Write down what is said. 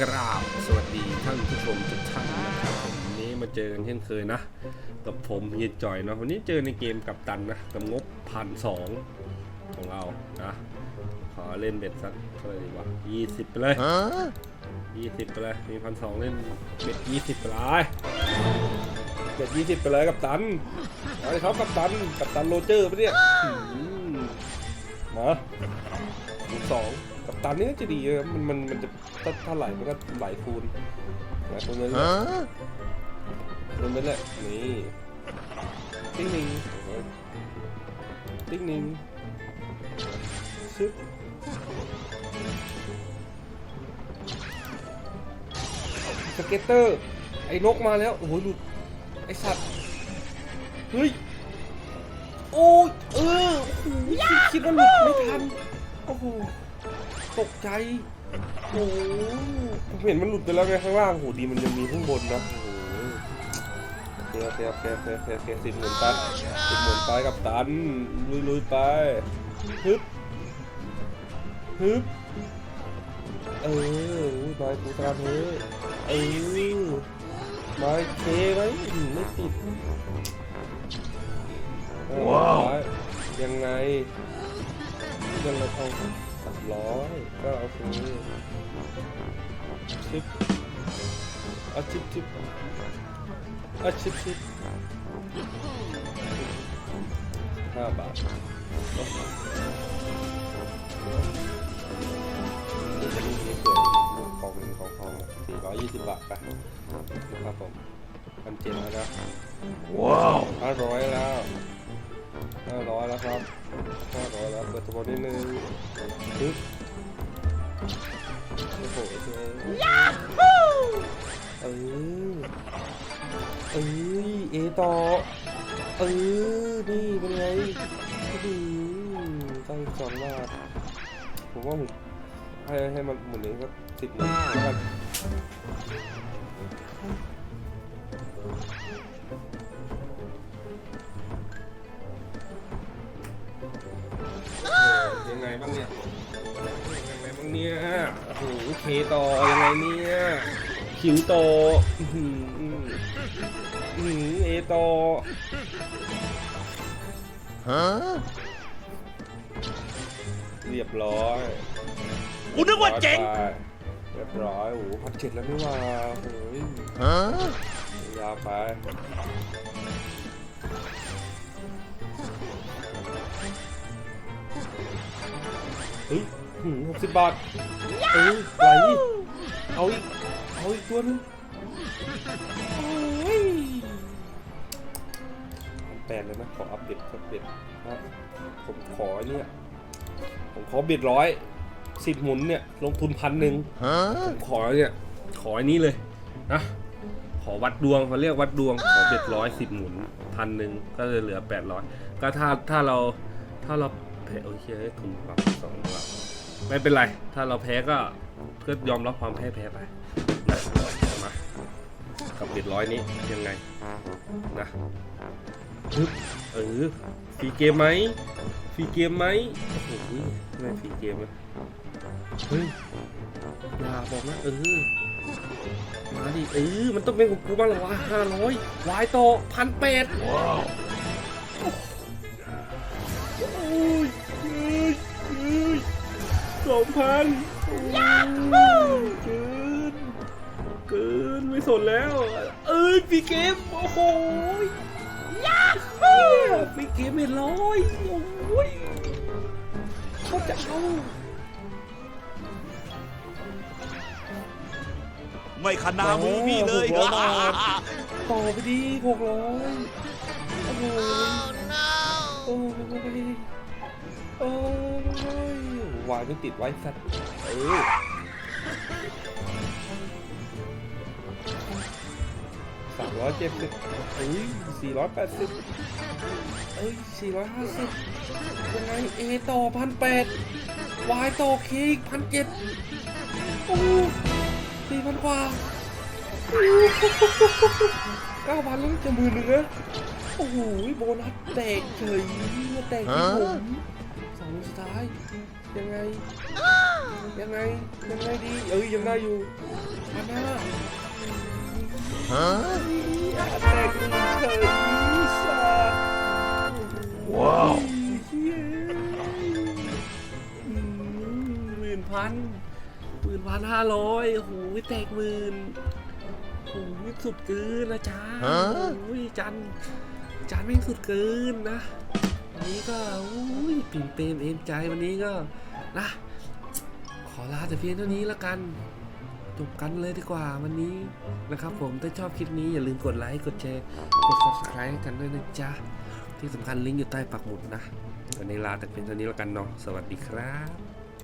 กราบสวัสดีท่านผู้ชมทุกท่านนะครับผมวันนี้มาเจอกันเช่นเคยนะ กับผมเฮียจ่อยเนาะวันนี้เจอในเกมกับตันนะกับงบพันสองของเรานะขอเล่นเบ็ดสักเท่าไหร่ดีวะยี่สิบไปเลยยี่สิบไปเลยมีพันสองเล่นเบ็ดยี่สิบไปเลยเบ็ดยี่สิบไปเลยกับตันเอาเลยครับกับตันกับตันโรเจอร์ปะเนี่ยหืมมาคูณสอง กับตันนี่น่าจะดีนะมันมันมันจะถ้าถ้าไหลมันก็ไหลคูณไหลคูณเลยลงไปเลยนี่ติ๊งหนิงติ๊งหนิงชึบสเก็ตเตอร์ ไอ้นกมาแล้ว โอ้โหหลุด ไอ้สัตว์ เฮ้ย โอ้ยเออ โอ้โหคิดว่าหลุดไม่ทัน โอ้โห ตกใจโอ้โหผมเห็นมันหลุดไปแล้วไงข้างล่างโหดีมันยังมีข้างบนนะโอ้โหโอเคโอเคโอเคโอเคโอเคโอเคสิบหมุนไปสิบหมุนไปกับตันลุยลุยไปฮึบฮึบเออไม้กูตามเฮ้ยเออไม้เคไหมไม่ติดว้าวยังไงยังไงเอา สับร้อยก็โอเคชิปเอาชิปชิปอาชิปชิปห้าบาทนี่จะมีเงินเกิดของหนึ่งของทองสี่ร้อยยี่สิบบาทไปนะครับผมพันเจ็ดแล้วนะว้าวห้าร้อยแล้ว ห้าร้อยแล้วครับห้าร้อยแล้วเปิดตัวนิดนึงปึ๊บโอ้โหเจ๊เออเอ้ยเอต่อเออนี่เป็นไงอื้อตั้งสองบาทผมว่าหมุนให้ให้มันหมุนนี้ก็สิบหมุนแล้วกัน ต่อยังไงเนี่ยคิวโตอื้อหืออืมเอโตเรียบร้อยกูนึกว่าเจ๋งไปเรียบร้อย โอ้โหพันเจ็ดแล้วไม่ว่าโอ้ยยาวไปเฮ้ย หกสิบบาทเอ้ยไหลเอาอีกเอาอีกตัวนึงโอ้ยแปดเลยนะ ขออัปเดตอัปเดตนะผมขอเนี่ย ผมขอเบ็ดร้อยสิบหมุนเนี่ย ลงทุนพันหนึ่งผมขอเนี่ย ขออันนี้เลยนะขอวัดดวงเขาเรียกวัดดวง ขอเบ็ดร้อยสิบหมุนพันหนึ่งก็จะเหลือแปดร้อยก็ถ้าถ้าเราถ้าเราแพ้โอเคทุนปรับสองบาท ไม่เป็นไร ถ้าเราแพ้ก็ก็ยอมรับความแพ้แพ้ไปนะมากับเบ็ดร้อยนี้ยังไงนะฮึบเออฟรีเกมไหมฟรีเกมไหมโอ้โหไม่ฟรีเกมนะเฮ้ยอย่าบอกนะเออมาดิเออมันต้องเป็นของกูบ้างเหรอวะห้าร้อยวายต่อพันแปดว้าวโพันโอ้ยเกินเกินไม่สนแล้ว เอ้ยฟีเกมโอ้โหยาฮูฟีเกมเป็นร้อยโอ้ยเขาจะเอาไม่ขนามือพี่เลยหกร้อยบาทต่อไปดีหกร้อยโอ้โหโอ้ยโอ้ย วายไม่ติดไว้สัตว์เออสามร้อยเจ็ดสิบเอ้ยสี่ร้อยแปดสิบเอ้ยสี่ร้อยห้าสิบยังไงเอต่อพันแปดวายต่อเคอีกพันเจ็ดโอ้สี่พันกว่าเก้าพันแล้วจะหมื่นหนึ่งนะโอ้โหโบนัสแตกเฉยมาแตกที่ผมสองสุดท้าย ยังไง ยังไง ยังไงดีเอ้ยยังได้อยู่พันห้าแตกหนึ่งเฉยสัสว้าวหมื่นพันหมื่นพันห้าร้อยโอ้โหแตกหมื่นโอ้โหสุดเกินนะจ๊ะโอ้ยจันจันแม่งสุดเกินนะวั นนี้ก็อุ้ยปิ่มเปรมเอมใจวันนี้ก็นะ ขอลาแต่เพียงเท่านี้ละกันจบกันเลยดีกว่าวันนี้นะครับผมถ้าชอบคลิปนี้อย่าลืมกดไลค์กดแชร์กด subscribe กันด้วยนะจ๊ะ ที่สำคัญลิงก์อยู่ใต้ปักหมุดนะวันนี้ลาแต่เพียงเท่านี้ละกันเนาะสวัสดีครับ